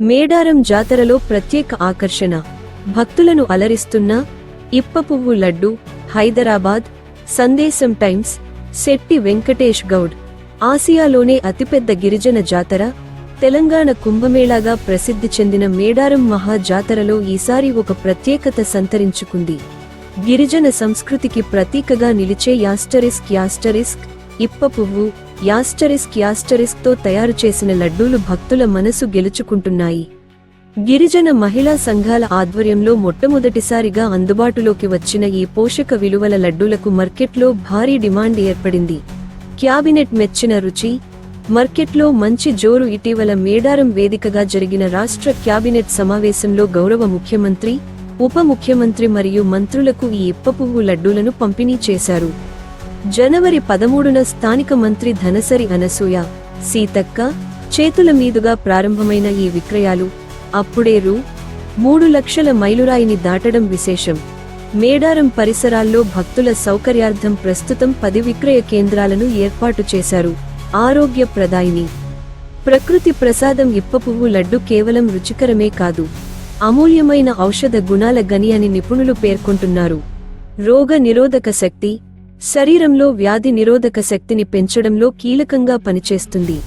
మేడారం జాతరలో ప్రత్యేక ఆకర్షణ. భక్తులను అలరిస్తున్న ఇప్ప పువ్వు లడ్డు హైదరాబాద్ సందేశం టైమ్స్ శెట్టి వెంకటేష్ గౌడ్. ఆసియాలోనే అతిపెద్ద గిరిజన జాతర తెలంగాణ కుంభమేళాగా ప్రసిద్ధి చెందిన మేడారం మహా జాతరలో ఈసారి ఒక ప్రత్యేకత సంతరించుకుంది. గిరిజన సంస్కృతికి ప్రతీకగా నిలిచే యాస్టరిస్క్ యాస్టరిస్క్ ఇప్ప పువ్వు యాస్టరిస్క్ యాస్టరిస్క్తో తయారు చేసిన లడ్డూలు భక్తుల మనసు గెలుచుకుంటున్నాయి. గిరిజన మహిళా సంఘాల ఆధ్వర్యంలో మొట్టమొదటిసారిగా అందుబాటులోకి వచ్చిన ఈ పోషక విలువల లడ్డూలకు మార్కెట్లో భారీ డిమాండ్ ఏర్పడింది. క్యాబినెట్ మెచ్చిన రుచి మార్కెట్లో మంచి జోరు ఇటీవల మేడారం వేదికగా జరిగిన రాష్ట్ర క్యాబినెట్ సమావేశంలో గౌరవ ముఖ్యమంత్రి ఉప ముఖ్యమంత్రి మరియు మంత్రులకు ఈ ఇప్పపువ్వు లడ్డూలను పంపిణీ చేశారు. జనవరి పదమూడున స్థానిక మంత్రి ధనసరి అనసూయ సీతక్క చేతుల మీదుగా ప్రారంభమైన ఈ విక్రయాలు అప్పుడే రూ. మూడు లక్షల మైలురాయిని దాటడం విశేషం. మేడారం పరిసరాల్లో భక్తుల సౌకర్యార్థం ప్రస్తుతం పది విక్రయ కేంద్రాలను ఏర్పాటు చేశారు. ఆరోగ్య ప్రదాయిని ప్రకృతి ప్రసాదం ఇప్పపువ్వు లడ్డు కేవలం రుచికరమే కాదు అమూల్యమైన ఔషధ గుణాల గని అని నిపుణులు పేర్కొంటున్నారు. రోగ నిరోధక శక్తి శరీరంలో వ్యాధి నిరోధక శక్తిని పెంచడంలో కీలకంగా పనిచేస్తుంది.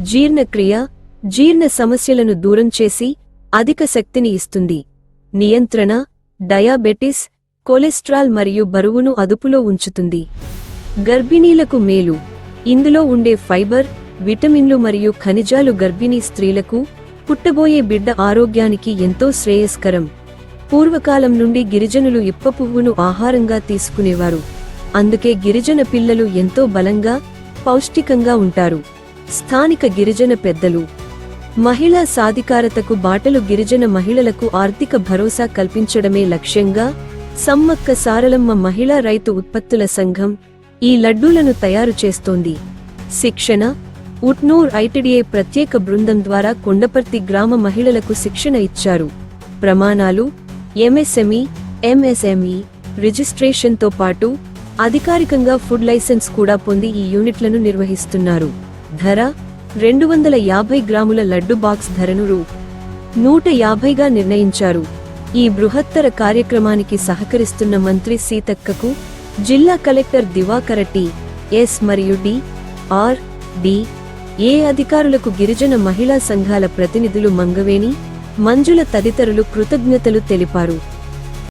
జీర్ణక్రియ జీర్ణ సమస్యలను దూరం చేసి అధిక శక్తిని ఇస్తుంది. నియంత్రణ డయాబెటిస్ కొలెస్ట్రాల్ మరియు బరువును అదుపులో ఉంచుతుంది. గర్భిణీలకు మేలు. ఇందులో ఉండే ఫైబర్ విటమిన్లు మరియు ఖనిజాలు గర్భిణీ స్త్రీలకు పుట్టబోయే బిడ్డ ఆరోగ్యానికి ఎంతో శ్రేయస్కరం. పూర్వకాలం నుండి గిరిజనులు ఇప్ప పువ్వును ఆహారంగా తీసుకునేవారు. అందుకే గిరిజన పిల్లలు ఎంతో బలంగా పౌష్టికంగా ఉంటారు. స్థానిక గిరిజన పెద్దలు మహిళా సాధికారతకు బాటలు గిరిజన మహిళలకు ఆర్థిక భరోసా కల్పించడమే లక్ష్యంగా సమ్మక్క సారలమ్మ మహిళా రైతు ఉత్పత్తుల సంఘం ఈ లడ్డూలను తయారు చేస్తోంది. శిక్షణ ఉట్నూర్ ఐటిడిఏ ప్రత్యేక బృందం ద్వారా కొండపర్తి గ్రామ మహిళలకు శిక్షణ ఇచ్చారు. ప్రమాణాలు ఎంఎస్ఎంఈ ఎంఎస్ఎంఈ రిజిస్ట్రేషన్తో పాటు అధికారికంగా ఫుడ్ లైసెన్స్ కూడా పొంది ఈ యూనిట్లను నిర్వహిస్తున్నారు. ధర రెండు వందల యాభై గ్రాముల లడ్డు బాక్స్ ధరను రూ. నూట యాభైగా నిర్ణయించారు. ఈ బృహత్తర కార్యక్రమానికి సహకరిస్తున్న మంత్రి సీతక్కకు జిల్లా కలెక్టర్ దివాకర టి ఎస్ మరియు డి ఆర్ డి ఏ అధికారులకు గిరిజన మహిళా సంఘాల ప్రతినిధులు మంగవేణి మంజుల తదితరులు కృతజ్ఞతలు తెలిపారు.